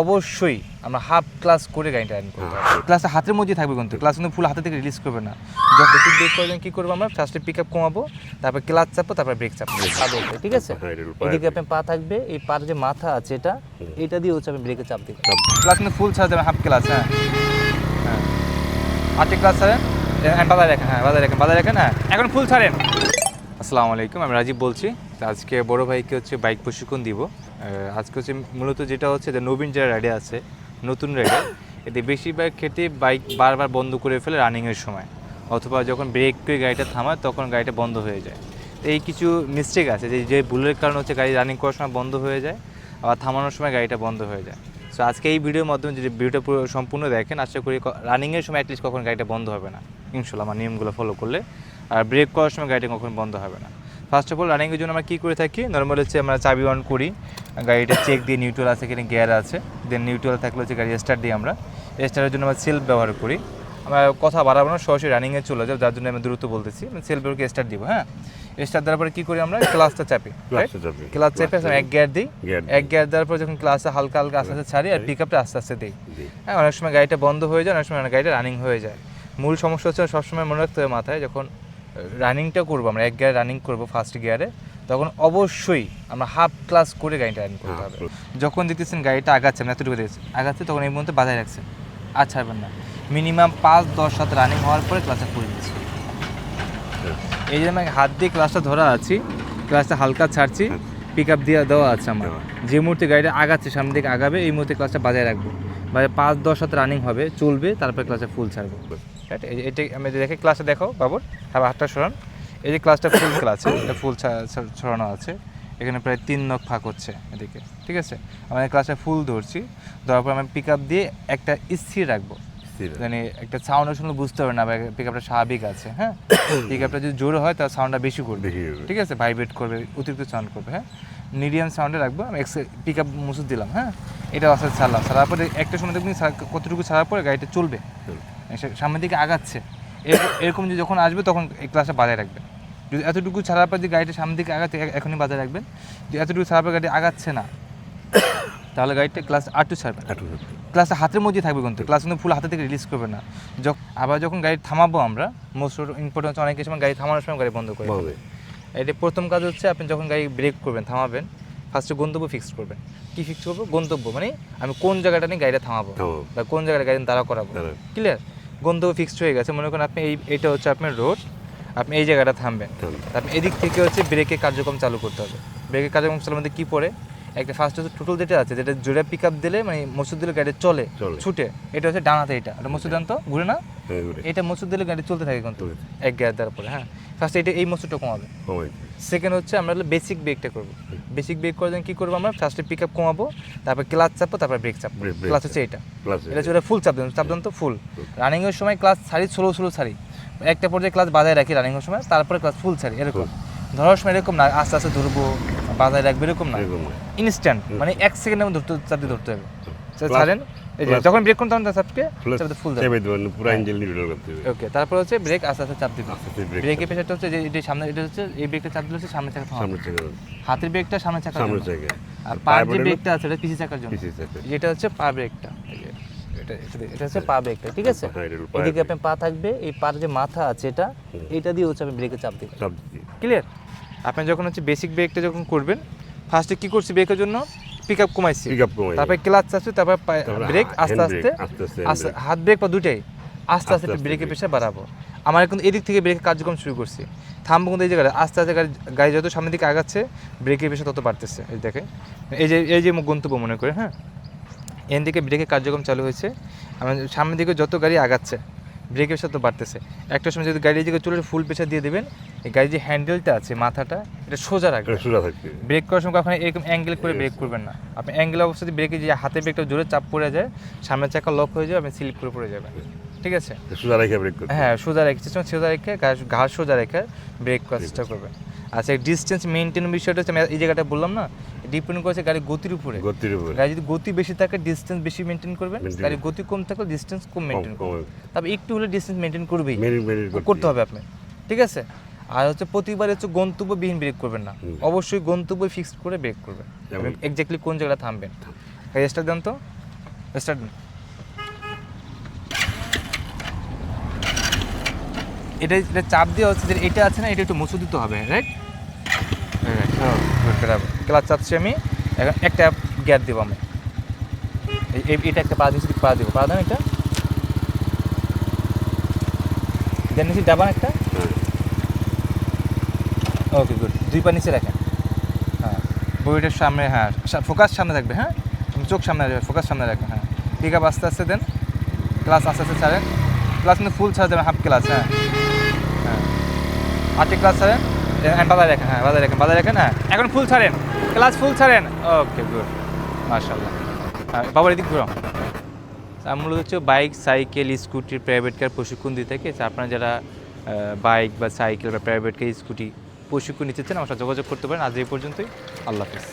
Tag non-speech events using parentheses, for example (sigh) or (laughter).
অবশ্যই আমরা half class করে গাড়িটা রান করতে হবে ক্লাসটা হাতের মধ্যে থাকবে কিন্তু ক্লাস কিন্তু ফুল হাতে থেকে রিলিজ করবে না। যখন একটু ব্রেক করবেন কী করব আমরা? ফার্স্টে পিক আপ কমাবো তারপর ক্লাচ চাপবো তারপর ব্রেক চাপবো। পা ধরবে, ঠিক আছে? হ্যাঁ, এদিকে আপনার পা থাকবে এই পার যে মাথা আছে এটা এটা দিয়ে হচ্ছে আপনি ব্রেকে চাপ দিব চাপ। ক্লাস কিন্তু ফুল ছাড়া যাবে হাফ ক্লাস হ্যাঁ। হ্যাঁ। আটটি ক্লাস ছাড়েন। হ্যাঁ বাজায় রাখেন হ্যাঁ বাজায় রাখেন বাজায় রাখেন হ্যাঁ। এখন ফুল ছাড়েন। আসসালামু আলাইকুম, আমি রাজীব বলছি। তো আজকে বড় ভাইকে হচ্ছে বাইক প্রশিক্ষণ দিব। আজকে হচ্ছে মূলত যেটা হচ্ছে যে নবীন যারা রাইডে আছে, নতুন রাইডে এতে বেশিরভাগ ক্ষেত্রে বাইক বারবার বন্ধ করে ফেলে রানিংয়ের সময়। অথবা যখন ব্রেক করে গাড়িটা থামায়, তখন গাড়িটা বন্ধ হয়ে যায়। তো এই কিছু মিস্টেক আছে যে যে ভুলের কারণে হচ্ছে গাড়ি রানিং করার সময় বন্ধ হয়ে যায়, আবার থামানোর সময় গাড়িটা বন্ধ হয়ে যায়। সো আজকে এই ভিডিওর মাধ্যমে যদি ভিডিওটা পুরো সম্পূর্ণ দেখেন, আশা করি রানিংয়ের সময় অ্যাটলিস্ট কখন গাড়িটা বন্ধ হবে না। ইনশাল্লাহ আমার নিয়মগুলো ফলো করলে আর ব্রেক করার সময় গাড়িটা কখন বন্ধ হবে না। ফার্স্ট অফ অল রানিংয়ের জন্য আমরা কী করে থাকি? নর্মাল হচ্ছে আমরা চাবি অন করি গাড়িটা চেক দিয়ে নিউট্রাল আছে কিনা গিয়ার আছে। দেন নিউট্রাল থাকলে হচ্ছে গাড়ি স্টার্ট দিই আমরা। স্টার্টের জন্য আমরা সেলফ ব্যবহার করি। আমরা কথা বাড়াবো না সরাসরি রানিংয়ে চলে যাও যার জন্য আমি দ্রুত বলতেছি সেলফ ব্যবহারকে স্টার্ট দিব হ্যাঁ? স্টার্ট দেওয়ার পরে কী করি আমরা? ক্লাসটা চাপি ক্লাসটা ক্লাস চেপে ক্লাসটা এক গিয়ার দিই। এক গিয়ার দেওয়ার পর যখন ক্লাসে হালকা হালকা আস্তে আস্তে ছাড়ি আর পিক আপটা আস্তে আস্তে দিই। হ্যাঁ অনেক সময় গাড়িটা বন্ধ হয়ে যায় অনেক সময় গাড়িটা রানিং হয়ে যায়। মূল সমস্যা হচ্ছে সবসময় মনে রাখতে হবে মাথায় যখন রানিংটা করব আমরা এক গিয়ার রানিং করব ফার্স্ট গিয়ারে তখন অবশ্যই আমরা হাফ ক্লাস করে গাড়িটা রানিং করতে হবে। যখন দেখতেছেন গাড়িটা আগাচ্ছে আমরা এতটুকু দেখছি। আগাচ্ছে তখন এই মুহূর্তে বাজায় রাখছেন। আর ছাড়বেন না। মিনিমাম পাঁচ দশ সাত রানিং হওয়ার পরে ক্লাসটা করে দিচ্ছি। এই যে আমি হাত দিয়ে ক্লাসটা ধরা আছি ক্লাসটা হালকা ছাড়ছি পিক আপ দিয়ে দেওয়া আছে আমার। যে মুহূর্তে গাড়িটা আগাচ্ছে সামনে দিকে আগাবে এই মুহূর্তে ক্লাসটা বাজায় রাখব। মানে পাঁচ দশ সাথে রানিং হবে চলবে তারপরে ক্লাসে ফুল ছাড়বো। এই এটা আমি দেখে ক্লাসে দেখো বাবুর। হ্যাঁ হাতটা সরান। এই যে ক্লাসটা ফুল ক্লাস এটা ফুল ছড়ানো আছে। এখানে প্রায় তিন নখ ফাঁক হচ্ছে এদিকে ঠিক আছে? আমি ক্লাসে ফুল ধরছি। ধরার পর আমি পিক আপ দিয়ে একটা স্থির রাখব। মানে একটা সাউন্ডের শুনলে বুঝতে হবে না পিক আপটা স্বাভাবিক আছে হ্যাঁ? (coughs) পিক আপটা যদি জোরে হয় তার সাউন্ডটা বেশি করবে। ঠিক আছে? ভাইব্রেট করবে অতিরিক্ত সাউন্ড করবে হ্যাঁ? মিডিয়াম সাউন্ডে রাখব আমি এক্স পিক আপ মুসুদ দিলাম হ্যাঁ? এটা আস্তে আস্তে ছাড়লাম। ছাড়ার পরে একটা সময় দেখবেন কতটুকু ছাড়ার পরে গাড়িটা চলবে। সামনের দিকে আগাচ্ছে। এরকম এরকম যে যখন আসবে তখন এই ক্লাসটা বাজায় রাখবেন যদি এতটুকু ছাড়ার পর যে গাড়িটা সামনের দিকে আগাচ্ছে এখনই বাজায় রাখবেন। যদি এতটুকু ছাড়ার পর গাড়ি আগাচ্ছে না তাহলে গাড়িটা ক্লাস আটটু ছাড়বেন। ক্লাসটা হাতের মধ্যে থাকবে কিন্তু। ক্লাস কিন্তু ফুল হাতে থেকে রিলিজ করবে না। যখন আবার যখন গাড়ি থামাবো আমরা মোস্ট ইম্পর্টেন্ট হচ্ছে অনেক সময় গাড়ি থামানোর সময় গাড়ি বন্ধ করে। এটা প্রথম কাজ হচ্ছে আপনি যখন গাড়ি ব্রেক করবেন থামাবেন ফার্স্টে গন্তব্য ফিক্স করবেন। কি ফিক্স করব? গন্তব্য মানে আমি কোন জায়গাটা নিয়ে গাড়িটা থামাবো থামাবো। বা কোন জায়গাটা গাড়ি দাঁড়া করাবো। ক্লিয়ার গন্তব্য ফিক্সড হয়ে গেছে। মনে করেন আপনি এই এটা হচ্ছে আপনার রোড আপনি এই জায়গাটা থামবেন। আপনি এদিক থেকে হচ্ছে ব্রেকের কার্যক্রম চালু করতে হবে। ব্রেকের কার্যক্রম চালু মধ্যে কী পড়ে? একটা ফার্স্ট হচ্ছে টোটাল যেটা আছে যেটা জোরে পিক আপ দিলে মানে মসুদ দিলে গাড়ি চলে। ছুটে। এটা হচ্ছে ডানাতে এটা। এটা মসুদ তো? ঘুরে না? হ্যাঁ, এটা মসুদ দিলে গাড়ি চলতে থাকে কিন্তু এক গিয়ার দেওয়ার পরে হ্যাঁ। ফার্স্ট এটা এই মসুদটা কমাবে। সেকেন্ড হচ্ছে আমরা বেসিক ব্রেকটা করব। বেসিক ব্রেক করার জন্য কী করব আমরা? ফার্স্টে পিক আপ কমাবো তারপর ক্লাচ চাপবো তারপর ব্রেক চাপবো। Brake ক্লাচ হচ্ছে এটা। ক্লাসে। এটা হচ্ছে ফুল চাপ দেন চাপ দেন তো ফুল রানিংয়ের সময় ক্লাস ছাড়ি স্লো স্লো ছাড়ি একটা পর্যায়ে ক্লাস বাজায় রাখি রানিংয়ের সময় তারপরে ক্লাস ফুল ছাড়ি এরকম। ধরার সময় এরকম না আস্তে আস্তে ধরবো। বাজায় রাখব এরকম না এরকম না। ইনস্ট্যান্ট মানে এক সেকেন্ডের মধ্যে ধরতে চাপ দিয়ে ধরতে হবে ছাড়েন এই যে যখন ব্রেক করুন তখন চাপকে চাপতে ফুল চেপে দেবেন, পুরো ইঞ্জিন নিউট্রাল করতে হবে। ওকে তারপর হচ্ছে ব্রেক আস্তে আস্তে চাপ দিবে আস্তে ব্রেকের। পেছাটা হচ্ছে যে এটা সামনে এটা হচ্ছে এই ব্রেকটা চাপ দিলে হচ্ছে সামনে চাকা। সামনের চাকা। হাতের ব্রেকটা সামনে চাকা সামনের চাকা। আর পায়ের যে ব্রেকটা আছে এটা পিছে চাকার জন্য পিছের চাকা। যেটা হচ্ছে পা ব্রেকটা এটা হচ্ছে পা ব্রেকটা ঠিক আছে হ্যাঁ, এদিকে আপনার পা থাকবে এই পার যে মাথা আছে এটা এটা দিয়ে হচ্ছে আপনি ব্রেকে চাপ দিবেন। ক্লিয়ার আপনি যখন হচ্ছে বেসিক ব্রেকটা যখন করবেন ফার্স্টে কি করছি ব্রেকের জন্য? পিক আপ কমাইছি। কমাই। তারপরে ক্লাচ চাচ্ছি তারপর ব্রেক আস্তে আস্তে আস্তে হাত ব্রেক বা দুটাই আস্তে আস্তে ব্রেকের পেশা বাড়াবো। আমার কিন্তু এদিক থেকে ব্রেকের কার্যক্রম শুরু করছি। থামবো কিন্তু এই জায়গায় আস্তে আস্তে গাড়ি গাড়ি যত সামনের দিকে আগাচ্ছে ব্রেকের পেশা তত বাড়তেছে। এই দেখে এই যে এই যে গন্তব্য মনে করে হ্যাঁ? এন দিকে ব্রেকের কার্যক্রম চালু হয়েছে। আমার সামনের দিকে যত গাড়ি আগাচ্ছে ব্রেকের সাথে বাড়তেছে। একটা সময় যদি গাড়ি দিকে চলে ফুল পেশা দিয়ে দেবেন এই গাড়ির যে হ্যান্ডেলটা আছে মাথাটা এটা সোজা রাখবেন। এটা সোজা থাকবে। ব্রেক করার সময় কখনো এরকম অ্যাঙ্গেল করে ব্রেক করবেন না। আপনি অ্যাঙ্গেল অবস্থাতে ব্রেকে যে হাতে ব্রেকটা জোরে চাপ পড়ে যায় সামনের চাকা লক হয়ে যাবে আপনি স্লিপ করে পড়ে যাবেন। ঠিক আছে? সোজা রেখে ব্রেক। হ্যাঁ সোজা রেখে সোজা রেখে ঘাস- ঘাস সোজা রেখে ব্রেক করার চেষ্টা করবেন। আচ্ছা ডিস্টেন্স মেনটেন বিষয়টা হচ্ছে আমি এই জায়গাটা বললাম না ডিপেন্ড করেছে গাড়ির গতির উপরে। গতির উপরে। গাড়ি যদি গতি বেশি থাকে ডিস্টেন্স বেশি মেনটেন করবেন Maintain গাড়ির গতি কম থাকলে ডিস্টেন্স কম মেনটেন কম করবেন তবে একটু হলে ডিস্টেন্স মেনটেন করবেই। করতে হবে আপনি। ঠিক আছে? আর হচ্ছে প্রতিবার হচ্ছে গন্তব্যবিহীন ব্রেক করবেন না। অবশ্যই গন্তব্য ফিক্সড করে ব্রেক করবেন? এক্স্যাক্টলি কোন জায়গাটা থামবেন? রেজিস্টার দেন তো। স্টার্ট এটা এটা চাপ দিয়ে হচ্ছে যে এটা আছে না এটা একটু মুছে দিতে হবে রাইট ক্লাস চাপছি আমি। এখন একটা গিয়ার দেবো আমি। এটা একটা পা দিচ্ছি পা দেবো। পা দেন এটা দেন নিচে ডাবা একটা। হ্যাঁ। ওকে গুড দুই পা নিচে রাখেন। হ্যাঁ বইটার সামনে হ্যাঁ ফোকাস সামনে থাকবে হ্যাঁ? চোখ সামনে রাখবে ফোকাস সামনে রাখবে হ্যাঁ। পিক আপ আস্তে আস্তে দেন। ক্লাস আস্তে আস্তে ছাড়েন। ক্লাস কিন্তু ফুল ছাড়া দেবেন হাফ ক্লাস হ্যাঁ। হ্যাঁ। আটটি ক্লাস ছাড়েন। হ্যাঁ বাজায় রাখেন হ্যাঁ বাজায় রাখেন বাজায় রাখেন হ্যাঁ। এখন ফুল ছাড়েন ক্লাস ফুল ছাড়েন। ওকে গুড মার্শাল্লাহ হ্যাঁ বাবার এদিক আর মূলত হচ্ছে bike cycle scooty private car প্রশিক্ষণ দিয়ে থাকে। আপনারা যারা বাইক বা সাইকেল বা প্রাইভেট কার স্কুটি প্রশিক্ষণ নিতে চান আমার যোগাযোগ করতে পারেন। আজ এই পর্যন্তই। আল্লাহ হাফিজ।